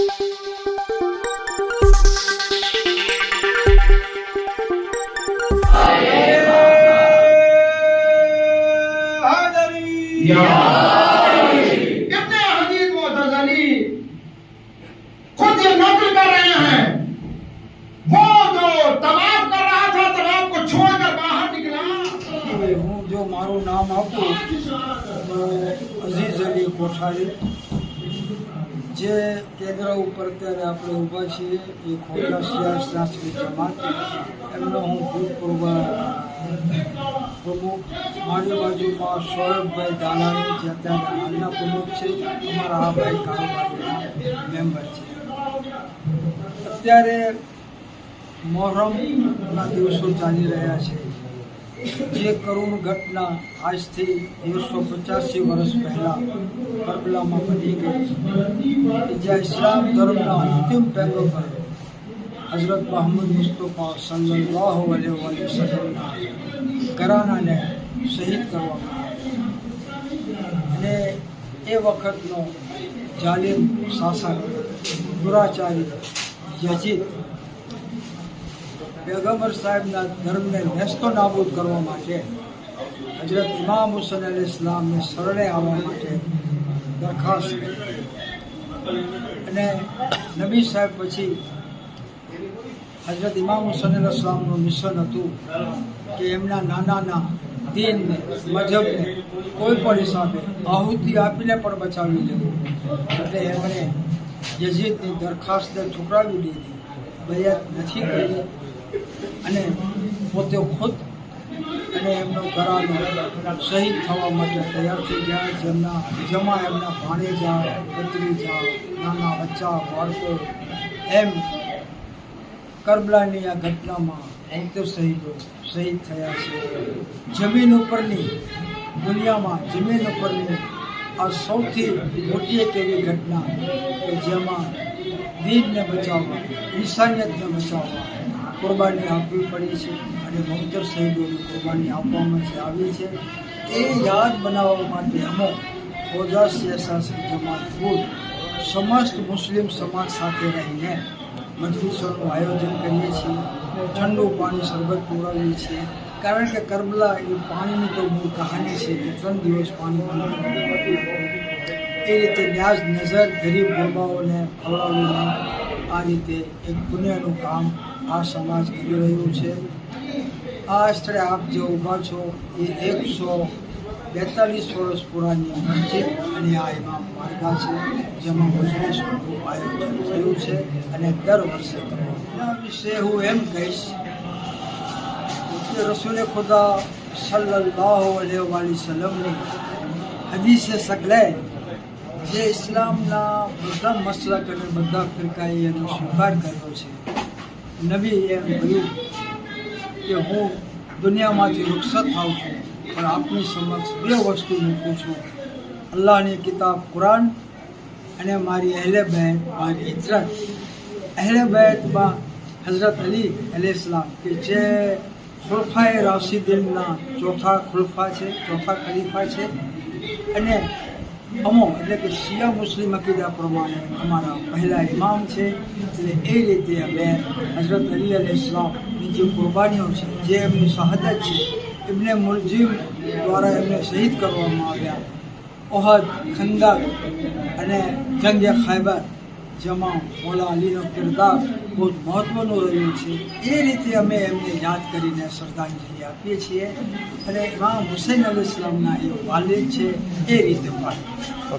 खुद ये नौकरी कर रहे हैं वो तो जो तबाब कर रहा था तबाब को छोड़कर बाहर निकला। जो मारो नाम आपको अज़ीज़ अली कोठारी। જે કેન્દ્ર ઉપર અત્યારે આપણે ઊભા છીએ, એ ખોટા સિયાસ શાસ્ત્રી જમાત એમનો હું ભૂતપૂર્વ પ્રમુખ, મારી બાજુમાં સૌરભભાઈ દાલાણી, જે અત્યારે હાલના પ્રમુખ છે, અમારા આ ભાઈ કારોબારીના મેમ્બર છે. અત્યારે મોહરમના દિવસો ચાલી રહ્યા છે. જે કરુણ ઘટના આજથી એકસો પચાસી વર્ષ પહેલા કરબલામાં બની ગઈ. જ્યાં ઇસ્લામ ધર્મના અંતિમ પેગમ્બર હઝરત મોહમ્મદ મુસ્તફા સલ્લાહ ઘરાનાને શહીદ કરવામાં અને એ વખતનો જાલિમ શાસક દુરાચારી યજીદ પેગમ્બર સાહેબના ધર્મને નેસ્તો નાબૂદ કરવા માટે હજરત ઇમામ હુસેન અલી ઇસ્લામને શરણે આવવા માટે દરખાસ્ત કરી. અને નબી સાહેબ પછી હજરત ઇમામ હુસેન અલી ઇસ્લામનું મિશન હતું કે એમના નાનાના દિનને, મજહબને કોઈ પણ હિસાબે આહુતિ આપીને પણ બચાવી લેવું. એટલે એમણે યઝીદની દરખાસ્તને ઠુકરાવી દીધી. બયત નથી કરી. અને પોતે ખુદ અને એમનો ઘરાનો શહીદ થવા માટે તૈયાર થઈ ગયા. જેમના જેમાં એમના ભાણેજા, ભત્રીજા, નાના બચ્ચા, બાળકો એમ કરબલાની આ ઘટનામાં પોતે શહીદો શહીદ થયા છે. જમીન ઉપરની દુનિયામાં જમીન ઉપરની આ સૌથી મોટી એક એવી ઘટના કે જેમાં દીનને બચાવવા ઇન્સાનિયતને બચાવવા કુરબાની આપવી પડી છે અને બહુતર શહીદોની કુરબાની આપવામાં આવી છે, એ યાદ બનાવવા માટે અમે ફોજા શાસ્ત્રી જમાત ખુદ સમસ્ત મુસ્લિમ સમાજ સાથે રહીને મજલિસોનું આયોજન કરીએ છીએ, ઠંડુ પાણી શરબત પીવડાવીએ છીએ. કારણ કે કરબલા એ પાણીની તો મૂળ કહાની છે કે ત્રણ દિવસ પાણી એ રીતે ન્યાજ નજર ગરીબ ગરબાઓને ખવડાવીને આ રીતે એક પુણ્યનું કામ આ સમાજ કરી રહ્યું છે. આ સ્થળે આપ જે ઊભા છો, એ એકસો બેતાલીસ વર્ષ પુરાની મસ્જિદ અને આ ઇમામ માર્ગા છે, જેમાં મજલિસનું આયોજન થયું છે અને દર વર્ષે વિશે હું એમ કહીશ, કે રસૂલે ખુદા સલ્લલ્લાહુ અલૈહિ સલમની હદીસે સગલે જે ઇસ્લામના બધા મસલક અને બધા ફિરકાએ એનો સ્વીકાર કર્યો છે નબી એમ કહ્યું કે હું દુનિયામાંથી રૂખસત થાઉં છું, પણ આપની સમક્ષ બે વસ્તુ મૂકું છું. અલ્લાહની કિતાબ કુરાન અને મારી અહેલે બહેન મારી ઇજરત અહેલે બહેનમાં હઝરત અલી અલેસલામ કે જે ખુલફાએ રાશિદીનના ચોથા ખુલફા છે, ચોથા ખલીફા છે અને અમો, એટલે કે શિયા મુસ્લિમ અકીદા પ્રમાણે અમારા પહેલા ઇમામ છે. એટલે એ રીતે અમે હઝરત અલી અલ ઇસ્લામની જે કુરબાનીઓ છે, જે એમની શહાદત છે, એમને મુલજીમ દ્વારા એમને શહીદ કરવામાં આવ્યા. ઓહદ ખંદક અને જંગે ખૈબર જેમાં મોલા અલીનો કિરદાર બહુ જ મહત્ત્વનું રહ્યું છે. એ રીતે અમે એમને યાદ કરીને શ્રદ્ધાંજલિ આપીએ છીએ. અને ઇમામ હુસૈન અલી ઇસ્લામના એ વાલિદ છે, એ રીતે પાડીએ